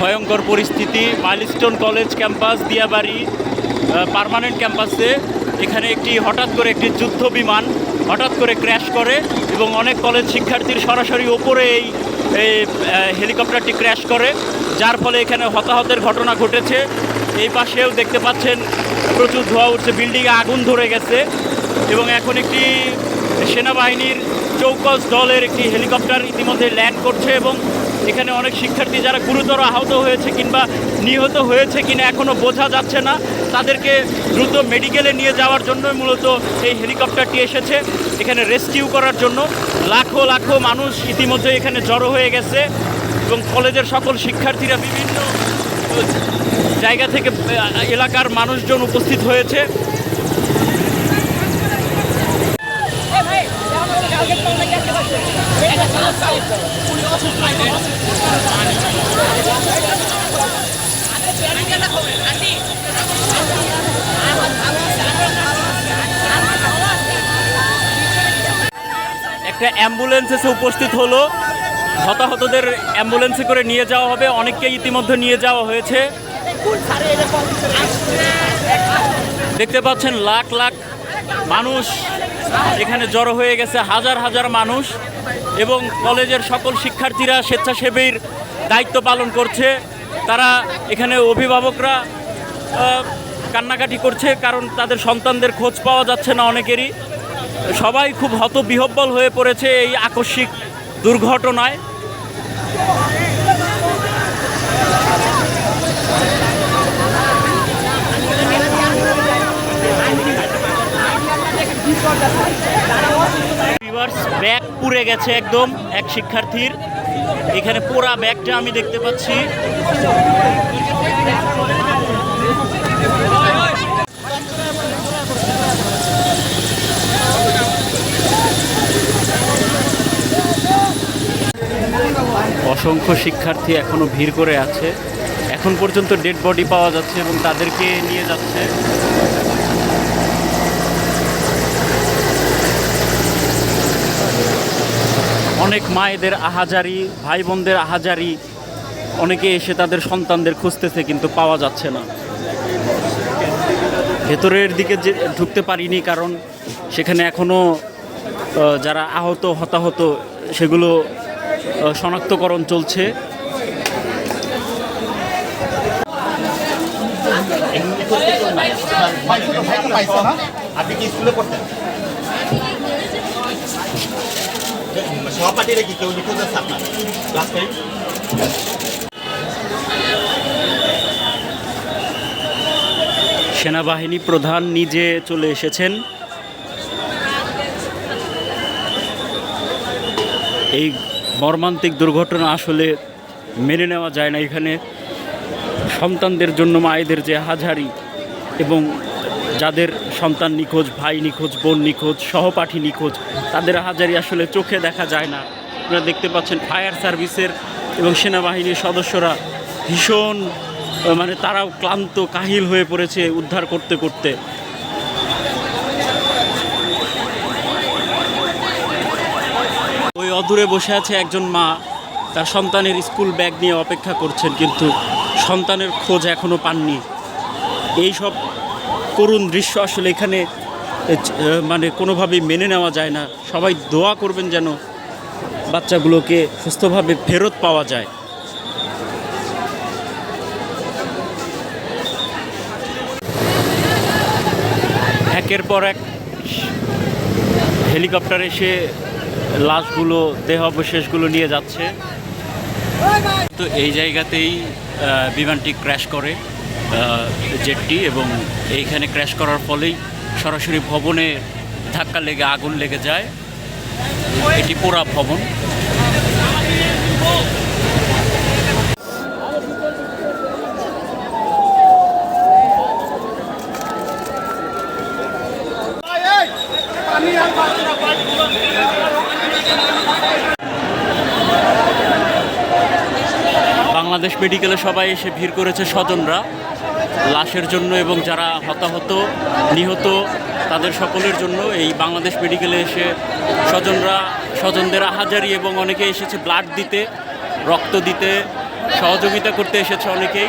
ভয়ঙ্কর পরিস্থিতি, Milestone College campus, Diabari permanent ক্যাম্পাসে। এখানে একটি হঠাৎ করে একটি যুদ্ধ বিমান হঠাৎ করে ক্র্যাশ করে এবং অনেক কলেজ শিক্ষার্থীর সরাসরি ওপরে এই হেলিকপ্টারটি ক্র্যাশ করে, যার ফলে এখানে হতাহতের ঘটনা ঘটেছে। এই পাশেও দেখতে পাচ্ছেন, প্রচুর ধোয়া উঠছে বিল্ডিংয়ে আগুন ধরে গেছে এবং এখন একটি সেনাবাহিনীর চৌকস দলের একটি হেলিকপ্টার ইতিমধ্যে ল্যান্ড করছে এবং এখানে অনেক শিক্ষার্থী যারা গুরুতর আহত হয়েছে কিংবা নিহত হয়েছে কিনা এখনও বোঝা যাচ্ছে না। তাদেরকে দ্রুত মেডিকেলে নিয়ে যাওয়ার জন্য মূলত এই হেলিকপ্টারটি এসেছে। এখানে রেস্কিউ করার জন্য লাখো লাখো মানুষ ইতিমধ্যে এখানে জড়ো হয়ে গেছে এবং কলেজের সকল শিক্ষার্থীরা বিভিন্ন জায়গা থেকে এলাকার মানুষজন উপস্থিত হয়েছে। একটা অ্যাম্বুলেন্স এসে উপস্থিত হলো। হতাহতদের অ্যাম্বুলেন্সে করে নিয়ে যাওয়া হবে। অনেককে ইতিমধ্যে নিয়ে যাওয়া হয়েছে। দেখতে পাচ্ছেন, লাখ লাখ মানুষ এখানে জড়ো হয়ে গেছে, হাজার হাজার মানুষ। এবং কলেজের সকল শিক্ষার্থীরা স্বেচ্ছাসেবীর দায়িত্ব পালন করছে। তারা এখানে অভিভাবকরা কান্নাকাটি করছে কারণ তাদের সন্তানদের খোঁজ পাওয়া যাচ্ছে না অনেকেরই। সবাই খুব হতবিহব্বল হয়ে পড়েছে এই আকস্মিক দুর্ঘটনায়। রিভার্স ব্যাগ পুড়ে গেছে একদম এক শিক্ষার্থীর। এখানে পোড়া ব্যাগটা আমি দেখতে পাচ্ছি। অসংখ্য শিক্ষার্থী এখনও ভিড় করে আছে। এখন পর্যন্ত ডেড বডি পাওয়া যাচ্ছে এবং তাদেরকে নিয়ে যাচ্ছে। অনেক মায়েদের আহাজারি ভাই বোনদের আহাজারি, অনেকে এসে তাদের সন্তানদের খুঁজতেছে কিন্তু পাওয়া যাচ্ছে না। ভেতরের দিকে যে ঢুকতে পারিনি কারণ সেখানে এখনও যারা আহত, হতাহত, সেগুলো শনাক্তকরণ চলছে। আপনি কি স্কুলে পড়তেন? কেউ নিখোঁজ আছে আপনার? ক্লাস টাইম সেনাবাহিনী প্রধান নিজে চলে এসেছেন। এই মর্মান্তিক দুর্ঘটনা আসলে মেনে নেওয়া যায় না এখানে। সন্তানদের জন্য, মায়েদের যে হাজারি এবং যাদের সন্তান নিখোঁজ, ভাই নিখোঁজ, বোন নিখোঁজ, সহপাঠী নিখোঁজ, তাদের হাজারি আসলে চোখে দেখা যায় না। আপনারা দেখতে পাচ্ছেন ফায়ার সার্ভিসের এবং সেনাবাহিনীর সদস্যরা ভীষণ মানে তারাও ক্লান্ত, কাহিল হয়ে পড়েছে উদ্ধার করতে করতে। ওই অদূরে বসে আছে একজন মা, তার সন্তানের স্কুল ব্যাগ নিয়ে অপেক্ষা করছেন, কিন্তু সন্তানের খোঁজ এখনও পাননি। এই সব করুণ দৃশ্য আসলে এখানে মানে কোনোভাবেই মেনে নেওয়া যায় না। সবাই দোয়া করবেন যেন বাচ্চাগুলোকে সুস্থভাবে ফেরত পাওয়া যায়। একের পর এক হেলিকপ্টার এসে লাশগুলো দেহ অবশেষগুলো নিয়ে যাচ্ছে। তো এই জায়গাতেই বিমানটি ক্র্যাশ করে। জেটটি এবং এইখানে ক্র্যাশ করার ফলেই সরাসরি ভবনে ধাক্কা লেগে আগুন লেগে যায়। এটি পোড়া ভবন। বাংলাদেশ মেডিকেলে সবাই এসে ভিড় করেছে স্বজনরা। লাশের জন্য এবং যারা হতাহত, নিহত, তাদের সকলের জন্য এই বাংলাদেশ মেডিকেলে এসে স্বজনরা, স্বজনদের আহাজারি এবং অনেকে এসেছে ব্লাড দিতে, রক্ত দিতে, সহযোগিতা করতে এসেছে অনেকেই।